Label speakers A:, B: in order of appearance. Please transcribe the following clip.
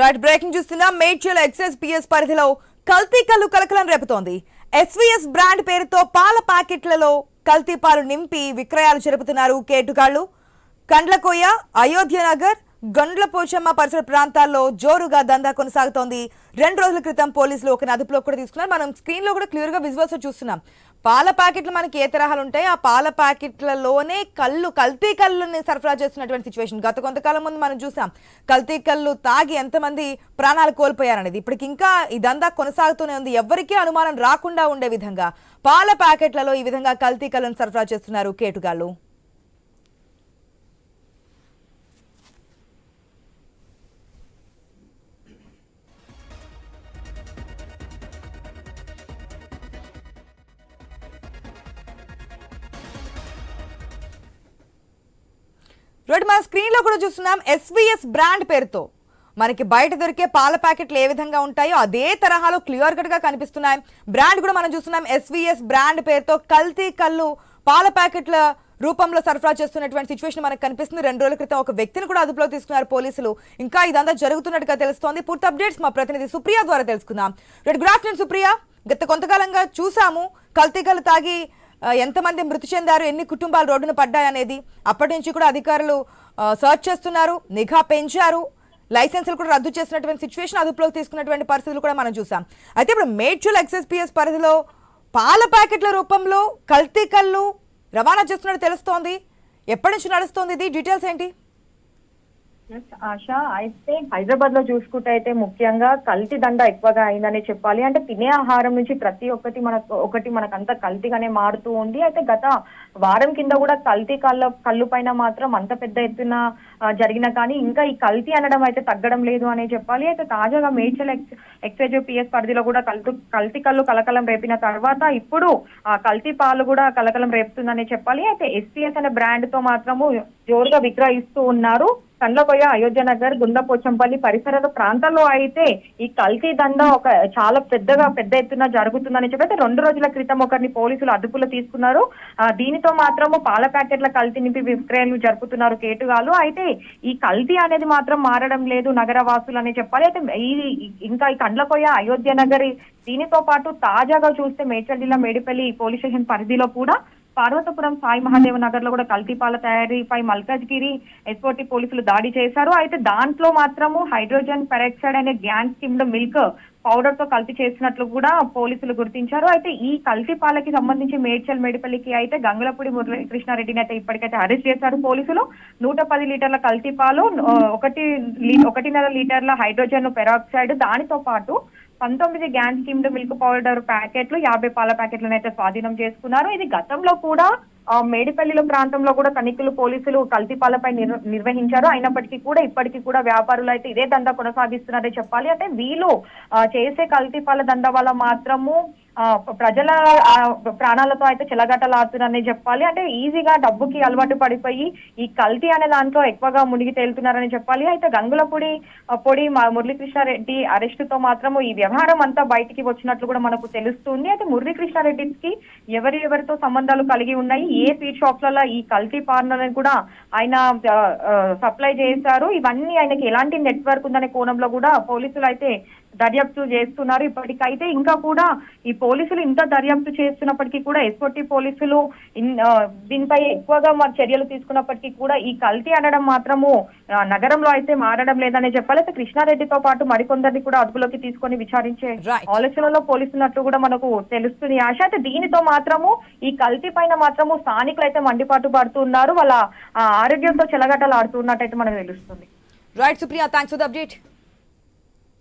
A: Right breaking చూస్తున్నా Medchal excise PS పరిధిలో కల్తీ కళ్ళు కలకలం రేపుతోంది. ఎస్వీఎస్ బ్రాండ్ పేరుతో పాల ప్యాకెట్లలో కల్తీ పాలు నింపి విక్రయాలు జరుపుతున్నారు కేటుగాళ్ళు కండ్లకోయ అయోధ్య నగర్ గండ్ల పోచమ్మ పరిసర ప్రాంతాల్లో జోరుగా దందా కొనసాగుతోంది. రెండు రోజుల క్రితం పోలీసులు ఒక అదుపులో కూడా తీసుకున్నారు. మనం స్క్రీన్లో కూడా క్లియర్గా విజువల్స్ చూస్తున్నాం. పాల ప్యాకెట్లు మనకి ఏ తరహాలు ఉంటాయి? ఆ పాల ప్యాకెట్లలోనే కళ్ళు కల్తీ కళ్ళుని సరఫరా చేస్తున్నటువంటి సిచ్యువేషన్ గత కొంతకాలం ముందు మనం చూసాం కల్తీ కళ్ళు తాగి ఎంతమంది ప్రాణాలు కోల్పోయారనేది. ఇప్పటికి ఇంకా ఇదంతా కొనసాగుతూనే ఉంది. ఎవరికీ అనుమానం రాకుండా ఉండే విధంగా పాల ప్యాకెట్లలో ఈ విధంగా కల్తీ కళ్ళను సరఫరా చేస్తున్నారు కేటుగాళ్ళు. రోడ్డు మన స్క్రీన్లో కూడా చూస్తున్నాం ఎస్విఎస్ బ్రాండ్ పేరుతో. మనకి బయట దొరికే పాల ప్యాకెట్లు ఏ విధంగా ఉంటాయో అదే తరహాలో క్లియర్ కట్గా కనిపిస్తున్నాయి. బ్రాండ్ కూడా మనం చూస్తున్నాం ఎస్విఎస్ బ్రాండ్ పేరుతో కల్తీ కళ్ళు పాల ప్యాకెట్ల రూపంలో సరఫరా చేస్తున్నటువంటి సిచ్యువేషన్ మనకు కనిపిస్తుంది. రెండు రోజుల క్రితం ఒక వ్యక్తిని కూడా అదుపులో తీసుకున్నారు పోలీసులు. ఇంకా ఇదంతా జరుగుతున్నట్టుగా తెలుస్తోంది. పూర్తి అప్డేట్స్ మా ప్రతినిధి సుప్రియ ద్వారా తెలుసుకుందాం. రెడ్ గుడ్ ఆఫ్టర్నూన్ సుప్రియ. గత కొంతకాలంగా చూసాము కల్తీ కళ్ళు తాగి ఎంతమంది మృతి చెందారు ఎన్ని కుటుంబాలు రోడ్డున పడ్డాయనేది అప్పటి నుంచి కూడా అధికారులు సర్చ్ చేస్తున్నారు నిఘా పెంచారు లైసెన్సులు కూడా రద్దు చేసినటువంటి సిచ్యువేషన్ అదుపులోకి తీసుకున్నటువంటి పరిస్థితులు కూడా మనం చూసాం. అయితే ఇప్పుడు మేడ్చల్ ఎక్స్ఎస్పిఎస్ పరిధిలో పాల ప్యాకెట్ల రూపంలో కల్తీ కళ్ళు రవాణా చేస్తున్నట్టు తెలుస్తోంది. ఎప్పటి నుంచి నడుస్తోంది ఇది? డీటెయిల్స్ ఏంటి?
B: ఆశ అయితే హైదరాబాద్లో చూసుకుంటే అయితే ముఖ్యంగా కల్తీ దండ ఎక్కువగా అయిందని చెప్పాలి. అంటే తినే ఆహారం నుంచి ప్రతి ఒక్కటి మనకు ఒకటి మనకంతా కల్తీగానే మారుతూ ఉంది. అయితే గత వారం కింద కూడా కల్తీ కళ్ళ కళ్ళు పైన మాత్రం అంత పెద్ద ఎత్తున జరిగిన కానీ ఇంకా ఈ కల్తీ అనడం అయితే తగ్గడం లేదు అనే చెప్పాలి. అయితే తాజాగా మేడ్చల్ ఎక్సైజ్ పిఎస్ పరిధిలో కూడా కల్తీ కల్తీ కళ్ళు కలకలం రేపిన తర్వాత ఇప్పుడు ఆ కల్తీ పాలు కూడా కలకలం రేపుతుందనే చెప్పాలి. అయితే ఎస్పీఎస్ అనే బ్రాండ్తో మాత్రము జోరుగా విక్రయిస్తూ ఉన్నారు. కండ్లబోయ అయోధ్య నగర్ గుండపోచంపల్లి పరిసర ప్రాంతాల్లో అయితే ఈ కల్తీ దంద ఒక చాలా పెద్దగా పెద్ద ఎత్తున జరుగుతుందని చెప్పి రెండు రోజుల క్రితం ఒకరిని పోలీసులు అదుపులో తీసుకున్నారు. దీనితో మాత్రము పాల ప్యాకెట్ల కల్తీ నింపి విక్రయాలు జరుపుతున్నారు కేటుగాలు. అయితే ఈ కల్తీ అనేది మాత్రం మారడం లేదు నగర వాసులు అని చెప్పాలి. అయితే ఈ ఇంకా ఈ కండ్లపోయ అయోధ్య నగరి దీనితో పాటు తాజాగా చూస్తే మేడ్చల్ జిల్లా మేడిపల్లి పోలీస్ స్టేషన్ పరిధిలో కూడా పార్వతపురం సాయి మహాదేవ్ నగర్లో కూడా కల్తీపాల తయారీపై మల్కాజ్గిరి ఎస్ఓటి పోలీసులు దాడి చేశారు. అయితే దాంట్లో మాత్రము హైడ్రోజన్ పెరాక్సైడ్ అనే గ్యాన్ స్కిమ్డ్ మిల్క్ పౌడర్తో కల్తీ చేసినట్లు కూడా పోలీసులు గుర్తించారు. అయితే ఈ కల్తీ పాలకి సంబంధించి మేడ్చల్ మేడిపల్లికి అయితే గంగులపూడి మురళీకృష్ణారెడ్డిని అయితే ఇప్పటికైతే అరెస్ట్ చేశారు పోలీసులు. నూట పది లీటర్ల కల్తీ పాలు ఒకటి ఒకటిన్నర లీటర్ల హైడ్రోజన్ పెరాక్సైడ్ దానితో పాటు పంతొమ్మిది గ్యాన్ కిమ్డ్ మిల్క్ పౌడర్ ప్యాకెట్లు యాభై పాల ప్యాకెట్లను అయితే స్వాధీనం చేసుకున్నారు. ఇది గతంలో కూడా మేడిపల్లిలో ప్రాంతంలో కూడా తనిఖీలు పోలీసులు కల్తీపాలపై నిర్వహించారు. అయినప్పటికీ కూడా ఇప్పటికీ కూడా వ్యాపారులు అయితే ఇదే దందా కొనసాగిస్తున్నారని చెప్పాలి. అంటే వీళ్ళు చేసే కల్తీపాల దందా వల్ల మాత్రము ఆ, ప్రజల ప్రాణాలతో అయితే చెలగటలాడుతున్నారని చెప్పాలి. అంటే ఈజీగా డబ్బుకి అలవాటు పడిపోయి ఈ కల్తీ అనే దాంట్లో ఎక్కువగా మునిగి తేలుతున్నారని చెప్పాలి. అయితే గంగులపూడి పొడి మురళీకృష్ణారెడ్డి అరెస్టుతో మాత్రము ఈ వ్యవహారం అంతా బయటికి వచ్చినట్లు కూడా మనకు తెలుస్తుంది. అయితే మురళీకృష్ణారెడ్డికి ఎవరి ఎవరితో సంబంధాలు కలిగి ఉన్నాయి? ఏ స్వీట్ షాప్లలో ఈ కల్తీ పార్లర్ని కూడా ఆయన ఆ, సప్లై చేశారు. ఇవన్నీ ఆయనకి ఎలాంటి నెట్వర్క్ ఉందనే కోణంలో కూడా పోలీసులు అయితే దర్యాప్తు చేస్తున్నారు. ఇప్పటికైతే ఇంకా కూడా ఈ పోలీసులు ఇంత దర్యాప్తు చేస్తున్నప్పటికీ కూడా ఎస్ఓటి పోలీసులు దీనిపై ఎక్కువగా మా చర్యలు తీసుకున్నప్పటికీ కూడా ఈ కల్తీ అనడం మాత్రము నగరంలో అయితే మారడం లేదనే చెప్పాలి. అయితే కృష్ణారెడ్డితో పాటు మరికొందరిని కూడా అదుపులోకి తీసుకొని విచారించే. ఆలోచనలో పోలీసున్నట్టు కూడా మనకు తెలుస్తుంది ఆశ. అయితే దీనితో మాత్రము ఈ కల్తీ పైన మాత్రము స్థానికులు అయితే మండిపాటు పడుతున్నారు. వాళ్ళ ఆరోగ్యంతో చెలగటలు ఆడుతున్నట్టయితే మనకు తెలుస్తుంది.
A: Right Supriya thanks for the update